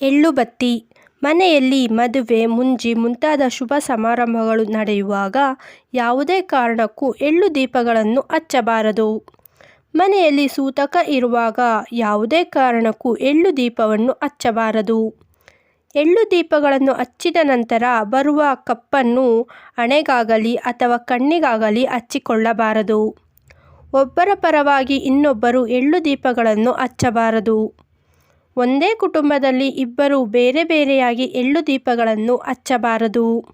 ಎಳ್ಳು ಬತ್ತಿ. ಮನೆಯಲ್ಲಿ ಮದುವೆ, ಮುಂಜಿ ಮುಂತಾದ ಶುಭ ಸಮಾರಂಭಗಳು ನಡೆಯುವಾಗ ಯಾವುದೇ ಕಾರಣಕ್ಕೂ ಎಳ್ಳು ದೀಪಗಳನ್ನು ಹಚ್ಚಬಾರದು. ಮನೆಯಲ್ಲಿ ಸೂತಕ ಇರುವಾಗ ಯಾವುದೇ ಕಾರಣಕ್ಕೂ ಎಳ್ಳು ದೀಪವನ್ನು ಹಚ್ಚಬಾರದು. ಎಳ್ಳು ದೀಪಗಳನ್ನು ಹಚ್ಚಿದ ನಂತರ ಬರುವ ಕಪ್ಪನ್ನು ಹಣೆಗಾಗಲಿ ಅಥವಾ ಕಣ್ಣಿಗಾಗಲಿ ಹಚ್ಚಿಕೊಳ್ಳಬಾರದು. ಒಬ್ಬರ ಪರವಾಗಿ ಇನ್ನೊಬ್ಬರು ಎಳ್ಳು ದೀಪಗಳನ್ನು ಹಚ್ಚಬಾರದು. ಒಂದೇ ಕುಟುಂಬದಲ್ಲಿ ಇಬ್ಬರು ಬೇರೆ ಬೇರೆಯಾಗಿ ಎಳ್ಳು ದೀಪಗಳನ್ನು ಹಚ್ಚಬಾರದು.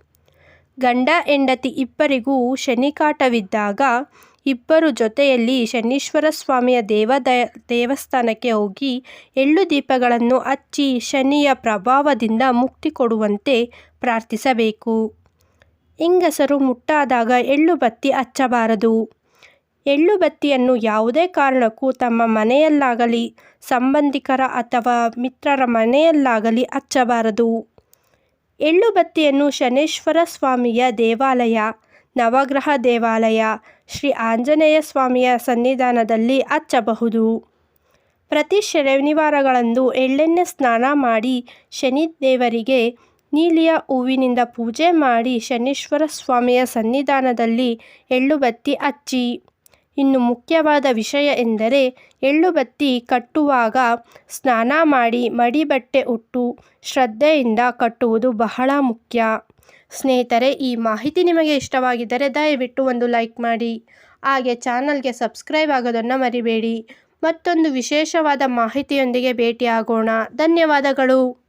ಗಂಡ ಹೆಂಡತಿ ಇಬ್ಬರಿಗೂ ಶನಿಕಾಟವಿದ್ದಾಗ ಇಬ್ಬರು ಜೊತೆಯಲ್ಲಿ ಶನೀಶ್ವರ ಸ್ವಾಮಿಯ ದೇವದ ದೇವಸ್ಥಾನಕ್ಕೆ ಹೋಗಿ ಎಳ್ಳು ದೀಪಗಳನ್ನು ಹಚ್ಚಿ ಶನಿಯ ಪ್ರಭಾವದಿಂದ ಮುಕ್ತಿ ಕೊಡುವಂತೆ ಪ್ರಾರ್ಥಿಸಬೇಕು. ಹೆಂಗಸರು ಮುಟ್ಟಾದಾಗ ಎಳ್ಳು ಬತ್ತಿ ಹಚ್ಚಬಾರದು. ಎಳ್ಳು ಬತ್ತಿಯನ್ನು ಯಾವುದೇ ಕಾರಣಕ್ಕೂ ತಮ್ಮ ಮನೆಯಲ್ಲಾಗಲಿ, ಸಂಬಂಧಿಕರ ಅಥವಾ ಮಿತ್ರರ ಮನೆಯಲ್ಲಾಗಲಿ ಹಚ್ಚಬಾರದು. ಎಳ್ಳು ಬತ್ತಿಯನ್ನು ಶನೇಶ್ವರ ಸ್ವಾಮಿಯ ದೇವಾಲಯ, ನವಗ್ರಹ ದೇವಾಲಯ, ಶ್ರೀ ಆಂಜನೇಯ ಸ್ವಾಮಿಯ ಸನ್ನಿಧಾನದಲ್ಲಿ ಹಚ್ಚಬಹುದು. ಪ್ರತಿ ಶನಿವಾರಗಳಂದು ಎಳ್ಳೆಣ್ಣೆ ಸ್ನಾನ ಮಾಡಿ ಶನಿ ದೇವರಿಗೆ ನೀಲಿಯ ಹೂವಿನಿಂದ ಪೂಜೆ ಮಾಡಿ ಶನೀಶ್ವರ ಸ್ವಾಮಿಯ ಸನ್ನಿಧಾನದಲ್ಲಿ ಎಳ್ಳು ಬತ್ತಿ ಹಚ್ಚಿ. ಇನ್ನು ಮುಖ್ಯವಾದ ವಿಷಯ ಎಂದರೆ ಎಳ್ಳುಬತ್ತಿ ಕಟ್ಟುವಾಗ ಸ್ನಾನ ಮಾಡಿ ಮಡಿ ಬಟ್ಟೆ ಉಟ್ಟು ಶ್ರದ್ಧೆಯಿಂದ ಕಟ್ಟುವುದು ಬಹಳ ಮುಖ್ಯ. ಸ್ನೇಹಿತರೆ, ಈ ಮಾಹಿತಿ ನಿಮಗೆ ಇಷ್ಟವಾಗಿದ್ದರೆ ದಯವಿಟ್ಟು ಒಂದು ಲೈಕ್ ಮಾಡಿ. ಹಾಗೆ ಚಾನಲ್ಗೆ ಸಬ್ಸ್ಕ್ರೈಬ್ ಆಗೋದನ್ನು ಮರಿಬೇಡಿ. ಮತ್ತೊಂದು ವಿಶೇಷವಾದ ಮಾಹಿತಿಯೊಂದಿಗೆ ಭೇಟಿಯಾಗೋಣ. ಧನ್ಯವಾದಗಳು.